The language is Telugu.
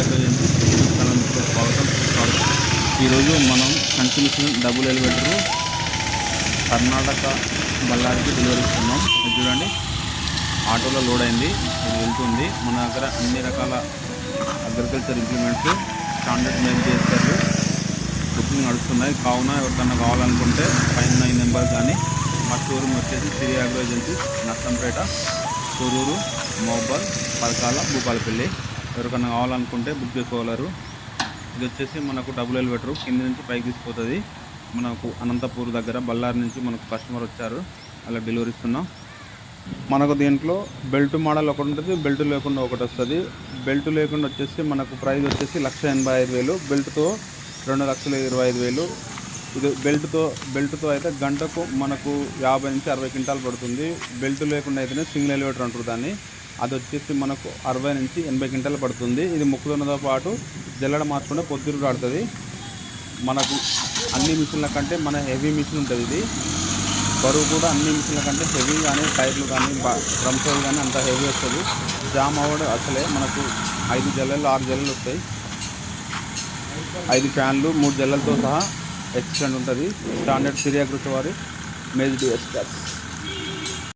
ఏజెన్సీ ఛానల్కి స్వాగతం స్వాగతం ఈరోజు మనం కంటిన్యూషన్ డబుల్ ఎలివేటరు కర్ణాటక బళ్ళారికి డెలివరీ ఇస్తున్నాం చూడండి. ఆటోలో లోడ్ అయింది. ఇది వెళ్తుంది. మన దగ్గర అన్ని రకాల అగ్రికల్చర్ ఇంప్లిమెంట్స్ స్టాండర్డ్ మేక్ చేస్తారు. బుకింగ్ నడుస్తున్నాయి. కావున ఎవరికన్నా కావాలనుకుంటే పైన నైన్ నెంబర్ కానీ మా షోరూమ్ వచ్చేసి సిరి అగ్రో ఏజెన్సీ నర్సంపేట తొరూరు మోబల్ పరకాల భూపాలపల్లి. ఎవరికన్నా కావాలనుకుంటే బుక్ చేసుకోగలరు. ఇది వచ్చేసి మనకు డబుల్ ఎలివేటర్ కింద నుంచి పైకి తీసుకుపోతుంది. మనకు అనంతపూర్ దగ్గర బళ్ళారి నుంచి మనకు కస్టమర్ వచ్చారు. అలా డెలివరీ ఇస్తున్నాం. మనకు దీంట్లో బెల్ట్ మోడల్ ఒకటి ఉంటుంది. బెల్ట్ లేకుండా ఒకటి వస్తుంది. బెల్ట్ లేకుండా వచ్చేసి మనకు ప్రైస్ వచ్చేసి లక్ష ఎనభై ఐదు వేలు. బెల్ట్తో రెండు లక్షల ఇరవై ఐదు వేలు. ఇది బెల్ట్తో బెల్ట్తో అయితే గంటకు మనకు యాభై నుంచి అరవై క్వింటాలు పడుతుంది. బెల్ట్ లేకుండా అయితేనే సింగిల్ ఎలివేటర్ అంటారు దాన్ని. అది వచ్చేసి మనకు అరవై నుంచి ఎనభై క్వింటాలు పడుతుంది. ఇది ముక్కుతున్నతో పాటు జల్లడ మార్చుకుంటే పొద్దురు ఆడుతుంది మనకు అన్ని మిషన్ల కంటే మన హెవీ మిషన్ ఉంటుంది ఇది. బరువు కూడా అన్ని మిషన్ల కంటే హెవీ కానీ టైర్లు కానీ బ్రంసోలు కానీ అంత హెవీ వస్తుంది. జామ్ అవ్వడం అసలే మనకు ఐదు జల్లలు ఆరు జల్లలు వస్తాయి. ఐదు ఫ్యాన్లు మూడు జల్లలతో సహా ఎక్స్టెండ్ ఉంటుంది. స్టాండర్డ్ సిరియా కృషి వారి మేజ్ డిఎస్